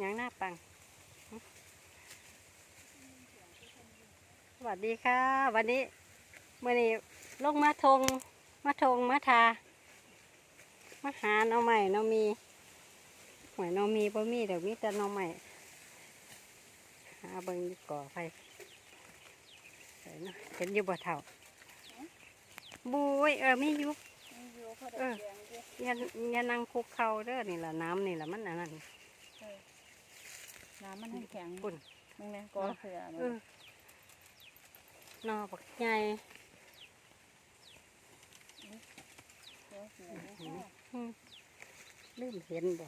หยังหน้าปังหึสวัสดีค่ะ วันนี้เมื่อนี้ลงมาทงมาทงมาทามาหาหน่อใหม่น่อมีหวยหน่อมีบ่มีเดี๋ยวมีแต่หน่อใหม่หาเบิ่งดีก่อไปใส่เนาะเห็นอยู่บ่เท่าบุยเออมีอยู่เอออย่าอย่านั่งคุกเข่าเด้อนี่ล่ะน้ำนี่ล่ะมันอันนั้น น้ำมันแข็งปุ่นมึงเนี่ยก้อเสือเออนอบักใหญ่ก้อเสืออืมลืมเห็นบ่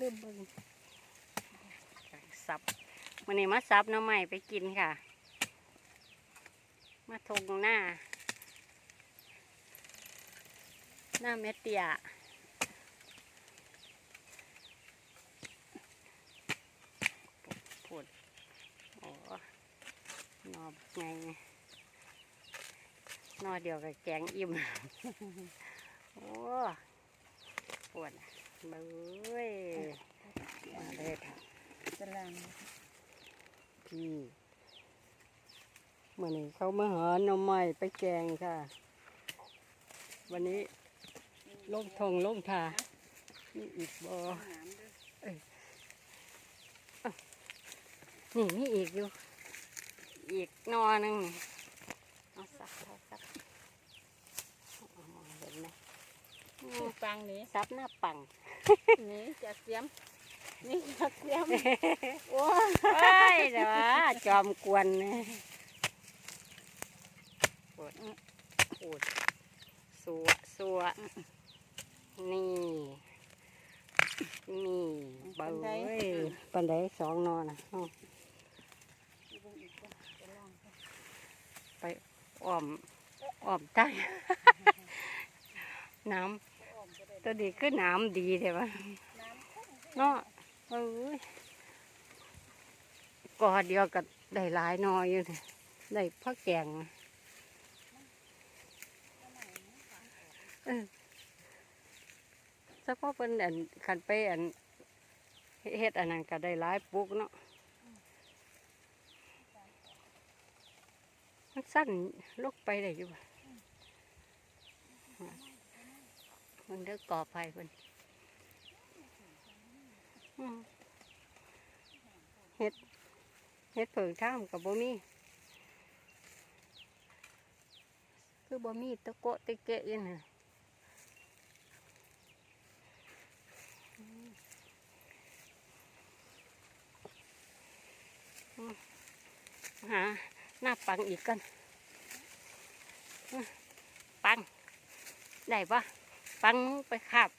ลืมเบิ่งสับวันนี้มาสับหน้ำใหม่ไปกินค่ะ มาทงหน้า หน้าเมดเตียปวดโอ้น อบักใหญ่นอเดียวกับแกงอิ่ม โอ้ปวดเบ้ยมาเลยค่ะจะลังพี่มื่อนี้เขามาหาหน่อไม้ไปแกงค่ะ วันนี้ลงทงลงทานี่อีกบ่นี่มีอีกอยู่ อีกหนอหนึงนี่เอาสักเอาสักเอามองเห็นไหมอืชื่มอปังนี้ซับหน้าปังนี่จะเสียม นี่จะเสียมโอ้เอ้ยเดี๋ยวว่าจอมกวนเนี่ยปวดปวดสัวสัวนี่ นี่เบาเว้ยปันไดสองนอนนะเอา ไปอ้อมอ้อมใต้ น้ำตัวดีก็น้ำดีแต่ว่าเนาะเอ้ยกอเดียวกับได้หลายหนอยอยู่นี่ได้พักแกงเออเฉพาะเป็นอันขันไปอันเฮ็ดอันนั้นก็ได้หลายปลูกเนาะมัน สั้นลุกไปได้อยู่มันเด้อกอไฟเพิ่นเฮ็ดเฮ็ดเผิงท่ามกับบ่มีคือบ่มีตะโกะตะเกะยังน่ะอืมหา หน้าปังอีกกันปัง ได้ปะปังไปขับ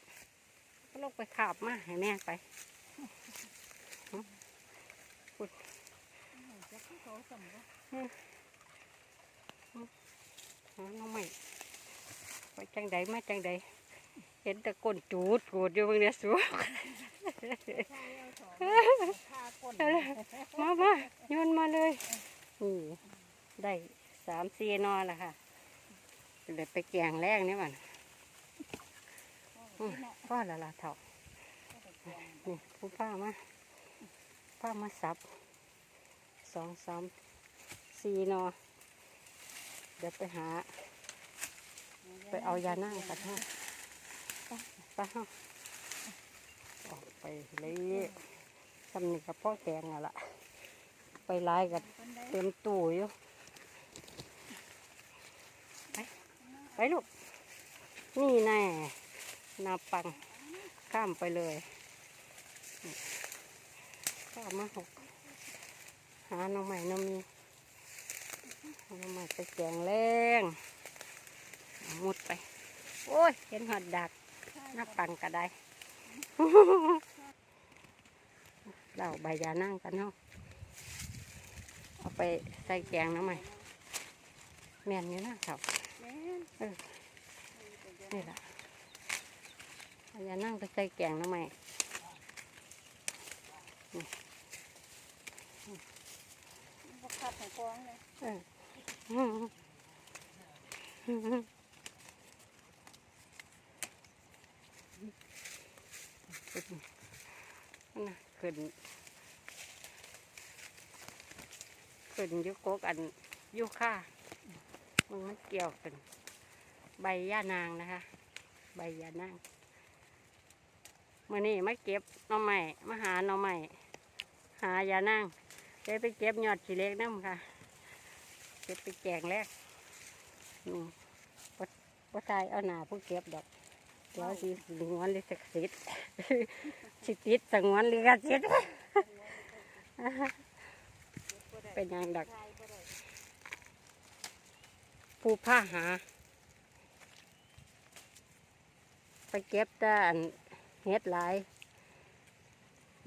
ก็ลงไปขับมาให้แม่ไปอ๋อน้องใหม่ไปจังใดมาจังใดเห็นแต่ก้นจูดกูดอยู่บางเนี่ยสูมามาโยนมาเลย นี่ได้สามสี่นอนละค่ะเดี๋ยวไปแกงแรกนี่มันอืมพ่อละละเถ่านี่ผู้ป้ามาป้ามาสับสองสามสี่นอเดี๋ยวไปหา ไปเอายานั่งกันฮะไปฮะออกไปเลยทำนี่กับพ่อแกงอะละ ไปไล่กันเต็มตู้อยู่ไปไปลูก นี่แน่นาปัง ข้ามไปเลยข้ามมาหก หาหน้อใหม่น้อมีเอามาไปแกงแรงมุดไป โอ้ย เห็นหอดดักหน้าปังก็ได้เราใบยานั่งกันเนาะ เอาไปใส่แกงน้ำใหม่แม่นอยู่นะเขาเออนี่แหละเอายานั่งไปใส่แกงน้ำใหม่ขับของฟองเลยเอออืมอืมนั่นน่ะขึ้น ขึ้นยุกกอันยุค่ามันมันเกี่ยวกัน ใบย่านางนะคะ ใบย่านางมื่อนี้มาเก็บหน่อไม้มาหาหน่อไม้หายานางได้ไปเก็บยอดชีเล็กน้ำค่ะ เก็บไปแกงแรกอืมบ่บ่ตายเอาหนาผู้เก็บดอกเดี๋ยวสิสงวนลิขสิทธิ์สิติดสงวนลิขสิทธิ์ เป็นยังดอกผู้ผ้าหา ไปเก็บแต่อันเฮ็ดหลาย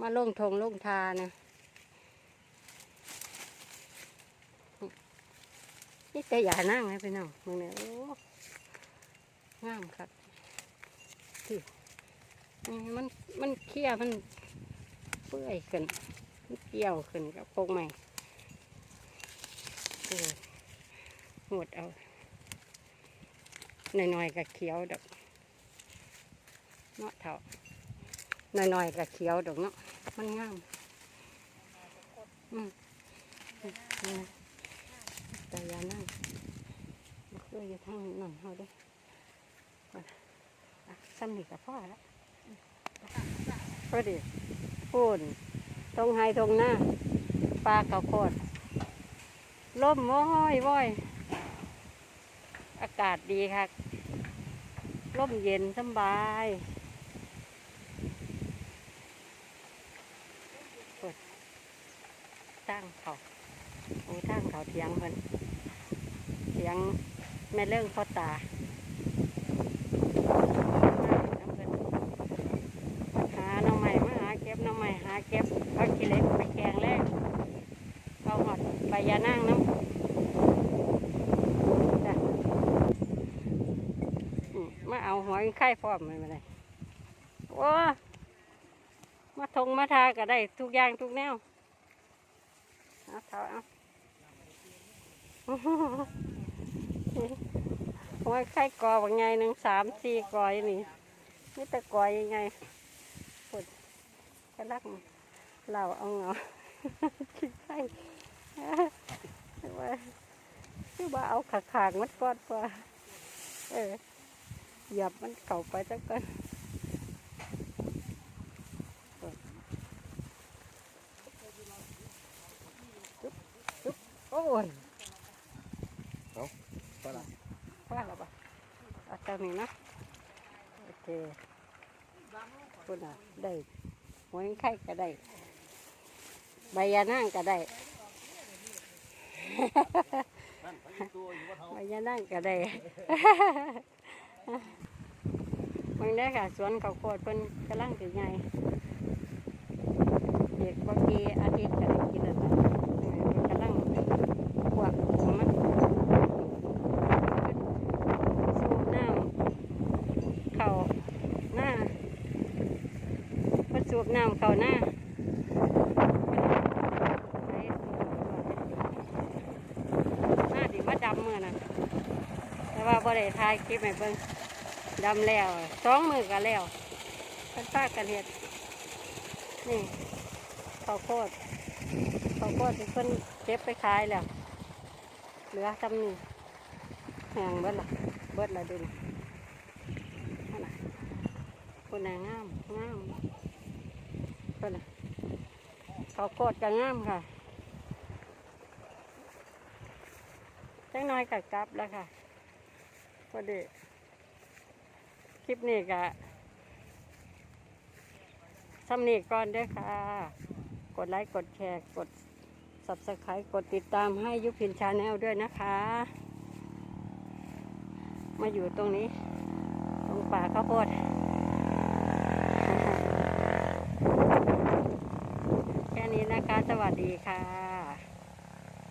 มาลงทงลงทานะนี่แต่อย่านั่งให้ไปนั่งมึงเนี่ยโอ้งามครับที่มันมันเคี้ยมันเปื่อยขึ้นมันเกี่ยวขึ้นกับพวกใหม่ โอ้หดเอา หน่อยๆกับเขียวดอกเนาะเท่าหน่อยๆกับเขียวดอกเนาะ มันงามอืมแต่ยานั่งบ่เคยอยู่ทางนั่นเขาด้วยซ้ำนี่กับพ่อแล้วพอดีพูนตรงไฮตรงหน้าปลาเขาวโคตร ล่มว้อยว้อย อากาศดีค่ะร่มเย็นสบายเปิดตั้งเขาโอ้ตั้งเขาเทียงเพิ่นเทียงแม่เรื่องพ่อตาหาหน่อไม้มาหาเก็บหน่อไม้หาเก็บเอาขี้เล็กไปแกงแรกเอาหอดใบยานั่งน้ำจ้ะอืมมาเอยไข่พร้อมเลยมาเลยโอ้มาทงมาทาก็ได้ทุกอย่างทุกแนวเอาเท่าเอาหอยไข่กอว่าไงหนึ่งสามสี่กอยนี่นี่แต่กอยยังไงก็รักเราเอาเงาคิดใช่ว่าคือว่าเอาขาขางๆมันก้อนกว่าเออ หยับมันเข่าไปจักก่อนจุ๊บจุ๊บโอ้ยก็ละว่าแล้วปะเอาตามนี้นะโอเคคุณอะได้หัวไข่ก็ได้ ใบยานั่งก็ได้นั่นไปอีกตัวอยู่ว่าเท่าใบยานั่งก็ได้ มึงได้ค่ะ สวนเขาโคตรเพิ่นกำลังถือไงเด็กบางทีอาทิตย์ก็ได้กินแล้วนะเออเพิ่นกำลังขวบผมมันสูบน้ำเข่าหน้าเพิ่นสูบน้ำเข่าหน้าหน้าดิมาดำมือน่ะแต่ว่าบ่ได้ถ่ายคลิปให้เบิ่ง ดำแล้วสองมือก็แล้วเพิ่นพากกันเฮ็ดนี่ข้าวโพดข้าวโพดที่เพิ่นเก็บไปขายแล้ว เหลือทำนี่แหงเบิดละเบิดละดูนะนั่นคนน่ะงามงามคนน่ะข้าวโพดก็งามค่ะจังน้อยกับกลับแล้วค่ะพอดี ลิปนี้ก็ทำนี่ก่อนด้วยค่ะ กดไลค์ กดแชร์ กด subscribe กดติดตามให้ยุพินชาแนลด้วยนะคะ มาอยู่ตรงนี้ ตรงป่าข้าวโพดแค่นี้นะคะ สวัสดีค่ะ